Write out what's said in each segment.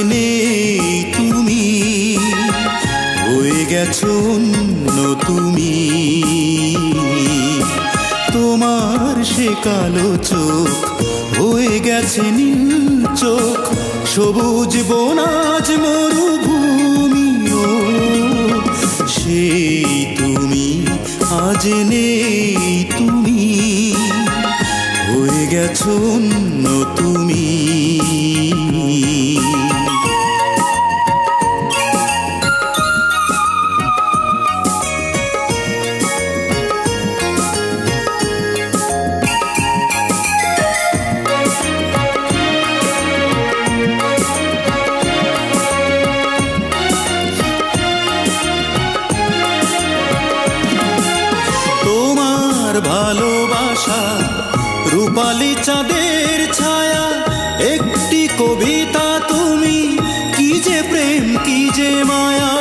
নেই তুমি। হয়ে গেছো অন্য তুমি। তোমার সে কালো চোখ, হয়ে গেছে নীল চোখ। সবুজ বনাজ মরুভূমি সেই তুমি, আজ নেই তুমি। হয়ে গেছো অন্য ভালোবাসা। রূপালি চাঁদের ছায়া, একটি কবিতা তুমি, কি যে প্রেম, কি যে মায়া।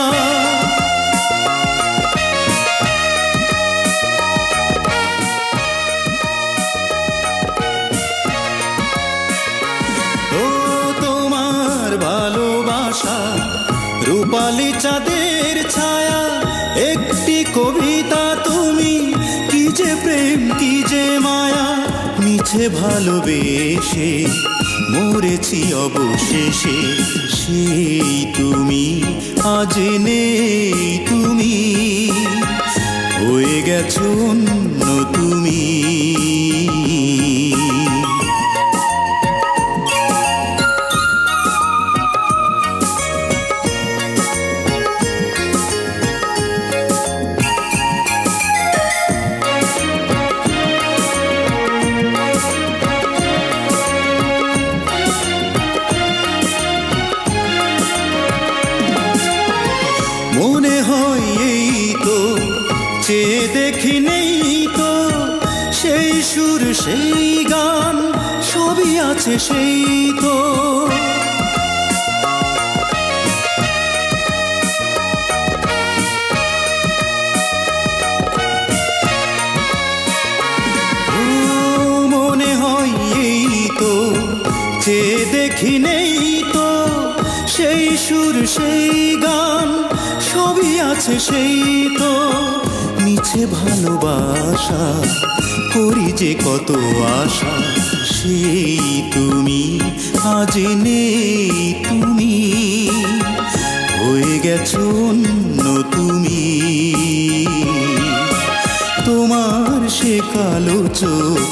ও তোমার ভালোবাসা, রূপালি চাঁদের ছায়া মিছে ভালোবেসে মরেছি অবশেষে। সেই তুমি আজ নেই তুমি। হয়ে গেছো সেই সুর, সেই গান, সবই আছে সেই তো। মনে হয় এই তো চেয়ে দেখি নেই তো, সেই সুর, সেই গান, সবই আছে সেই তো। মিছে ভালোবাসা, করি যে কত আশা, সেই তুমি, আজ নেই তুমি। হয়ে গেছ অন্য তুমি। তোমার সে কালো চোখ,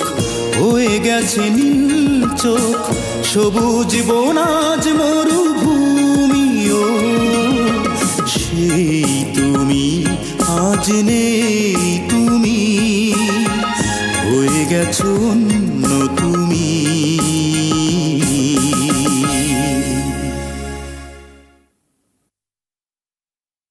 হয়ে গেছে নীল চোখ, সবুজ বনাজ মরুভূমি ও। সেই তুমি আজ তুমি হয়ে গেছো